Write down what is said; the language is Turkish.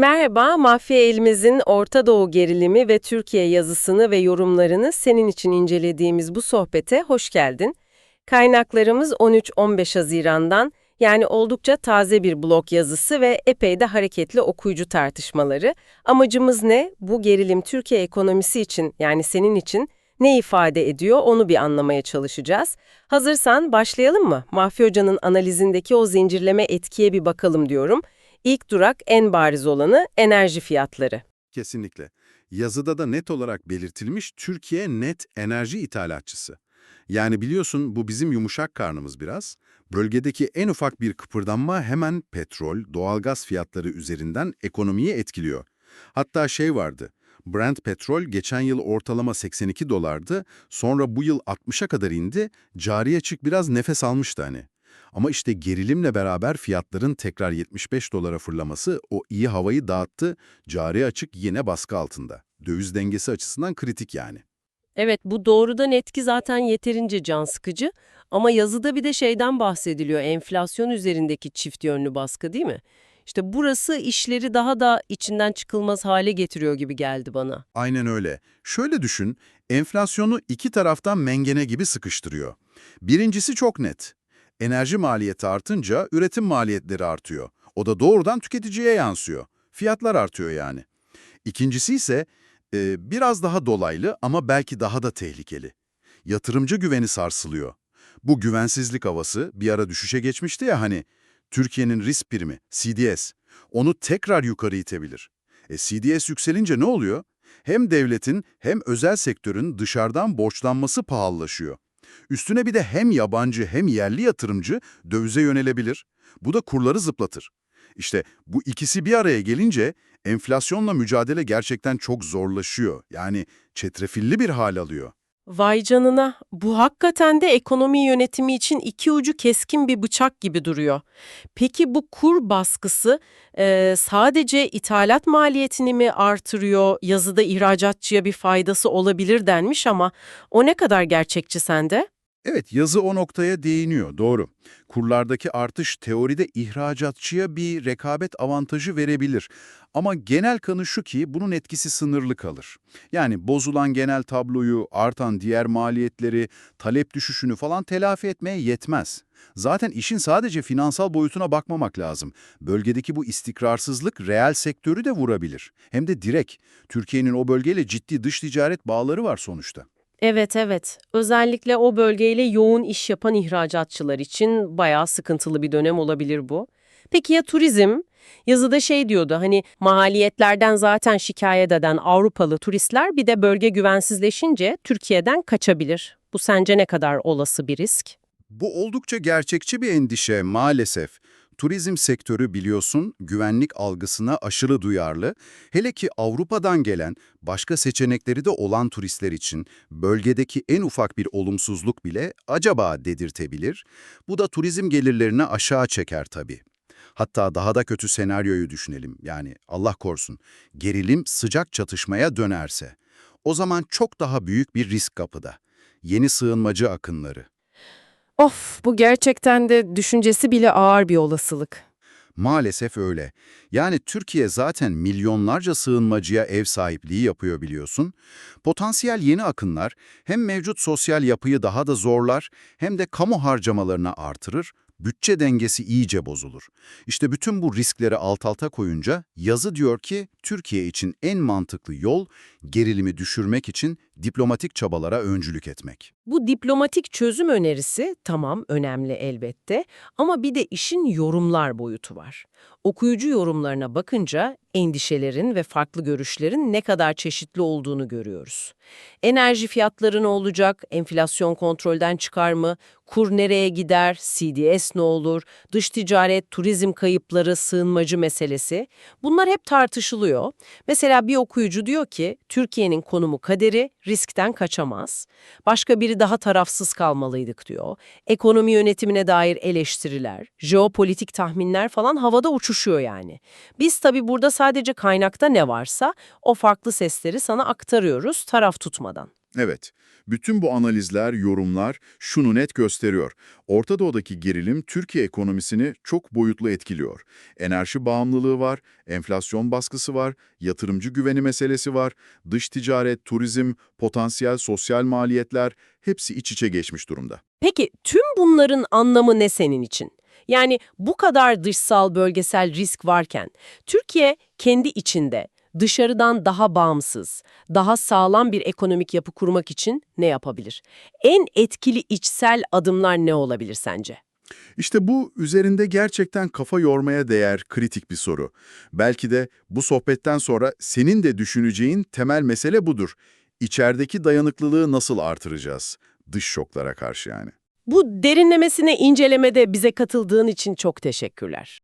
Merhaba, Mafya Elimizin Orta Doğu gerilimi ve Türkiye yazısını ve yorumlarını senin için incelediğimiz bu sohbete hoş geldin. Kaynaklarımız 13-15 Haziran'dan yani oldukça taze bir blog yazısı ve epey de hareketli okuyucu tartışmaları. Amacımız ne? Bu gerilim Türkiye ekonomisi için yani senin için ne ifade ediyor onu bir anlamaya çalışacağız. Hazırsan başlayalım mı? Mafya Hoca'nın analizindeki o zincirleme etkiye bir bakalım diyorum. İlk durak en bariz olanı enerji fiyatları. Kesinlikle. Yazıda da net olarak belirtilmiş Türkiye net enerji ithalatçısı. Yani biliyorsun bu bizim yumuşak karnımız biraz. Bölgedeki en ufak bir kıpırdanma hemen petrol, doğalgaz fiyatları üzerinden ekonomiyi etkiliyor. Hatta şey vardı, Brent petrol geçen yıl ortalama 82 dolardı, sonra bu yıl 60'a kadar indi, cari açık biraz nefes almıştı hani. Ama işte gerilimle beraber fiyatların tekrar 75 dolara fırlaması o iyi havayı dağıttı, cari açık yine baskı altında. Döviz dengesi açısından kritik yani. Evet, bu doğrudan etki zaten yeterince can sıkıcı ama yazıda bir de şeyden bahsediliyor, enflasyon üzerindeki çift yönlü baskı değil mi? İşte burası işleri daha da içinden çıkılmaz hale getiriyor gibi geldi bana. Aynen öyle. Şöyle düşün, enflasyonu iki taraftan mengene gibi sıkıştırıyor. Birincisi çok net. Enerji maliyeti artınca üretim maliyetleri artıyor. O da doğrudan tüketiciye yansıyor. Fiyatlar artıyor yani. İkincisi ise e, biraz daha dolaylı ama belki daha da tehlikeli. Yatırımcı güveni sarsılıyor. Bu güvensizlik havası bir ara düşüşe geçmişti ya hani, Türkiye'nin risk primi, CDS, onu tekrar yukarı itebilir. E CDS yükselince ne oluyor? Hem devletin hem özel sektörün dışarıdan borçlanması pahalılaşıyor. Üstüne bir de hem yabancı hem yerli yatırımcı dövize yönelebilir. Bu da kurları zıplatır. İşte bu ikisi bir araya gelince enflasyonla mücadele gerçekten çok zorlaşıyor. Yani çetrefilli bir hal alıyor. Vay canına, bu hakikaten de ekonomi yönetimi için iki ucu keskin bir bıçak gibi duruyor. Peki bu kur baskısı e, sadece ithalat maliyetini mi artırıyor, yazıda ihracatçıya bir faydası olabilir denmiş ama o ne kadar gerçekçi sende? Evet, yazı o noktaya değiniyor, doğru. Kurlardaki artış teoride ihracatçıya bir rekabet avantajı verebilir. Ama genel kanı şu ki bunun etkisi sınırlı kalır. Yani bozulan genel tabloyu, artan diğer maliyetleri, talep düşüşünü falan telafi etmeye yetmez. Zaten işin sadece finansal boyutuna bakmamak lazım. Bölgedeki bu istikrarsızlık reel sektörü de vurabilir. Hem de direkt. Türkiye'nin o bölgeyle ciddi dış ticaret bağları var sonuçta. Evet evet. Özellikle o bölgeyle yoğun iş yapan ihracatçılar için bayağı sıkıntılı bir dönem olabilir bu. Peki ya turizm? Yazıda şey diyordu hani maliyetlerden zaten şikayet eden Avrupalı turistler bir de bölge güvensizleşince Türkiye'den kaçabilir. Bu sence ne kadar olası bir risk? Bu oldukça gerçekçi bir endişe maalesef. Turizm sektörü biliyorsun güvenlik algısına aşırı duyarlı. Hele ki Avrupa'dan gelen, başka seçenekleri de olan turistler için bölgedeki en ufak bir olumsuzluk bile acaba dedirtebilir. Bu da turizm gelirlerini aşağı çeker tabii. Hatta daha da kötü senaryoyu düşünelim. Yani Allah korusun, gerilim sıcak çatışmaya dönerse. O zaman çok daha büyük bir risk kapıda. Yeni sığınmacı akınları. Of bu gerçekten de düşüncesi bile ağır bir olasılık. Maalesef öyle. Yani Türkiye zaten milyonlarca sığınmacıya ev sahipliği yapıyor biliyorsun. Potansiyel yeni akınlar hem mevcut sosyal yapıyı daha da zorlar hem de kamu harcamalarını artırır, bütçe dengesi iyice bozulur. İşte bütün bu riskleri alt alta koyunca yazı diyor ki Türkiye için en mantıklı yol gerilimi düşürmek için diplomatik çabalara öncülük etmek. Bu diplomatik çözüm önerisi tamam önemli elbette ama bir de işin yorumlar boyutu var. Okuyucu yorumlarına bakınca endişelerin ve farklı görüşlerin ne kadar çeşitli olduğunu görüyoruz. Enerji fiyatları ne olacak? Enflasyon kontrolden çıkar mı? Kur nereye gider? CDS ne olur? Dış ticaret, turizm kayıpları, sığınmacı meselesi. Bunlar hep tartışılıyor. Mesela bir okuyucu diyor ki Türkiye'nin konumu kaderi riskten kaçamaz. Başka biri daha tarafsız kalmalıydık diyor. Ekonomi yönetimine dair eleştiriler, jeopolitik tahminler falan havada uçuşuyor yani. Biz tabii burada sadece kaynakta ne varsa o farklı sesleri sana aktarıyoruz taraf tutmadan. Evet, Bütün bu analizler, yorumlar şunu net gösteriyor. Orta Doğu'daki gerilim Türkiye ekonomisini çok boyutlu etkiliyor. Enerji bağımlılığı var, enflasyon baskısı var, yatırımcı güveni meselesi var, dış ticaret, turizm, potansiyel sosyal maliyetler hepsi iç içe geçmiş durumda. Peki tüm bunların anlamı ne senin için? Yani bu kadar dışsal bölgesel risk varken Türkiye kendi içinde dışarıdan daha bağımsız, daha sağlam bir ekonomik yapı kurmak için ne yapabilir? En etkili içsel adımlar ne olabilir sence? İşte bu üzerinde gerçekten kafa yormaya değer kritik bir soru. Belki de bu sohbetten sonra senin de düşüneceğin temel mesele budur. İçerideki dayanıklılığı nasıl artıracağız? Dış şoklara karşı yani. Bu derinlemesine incelemede bize katıldığın için çok teşekkürler.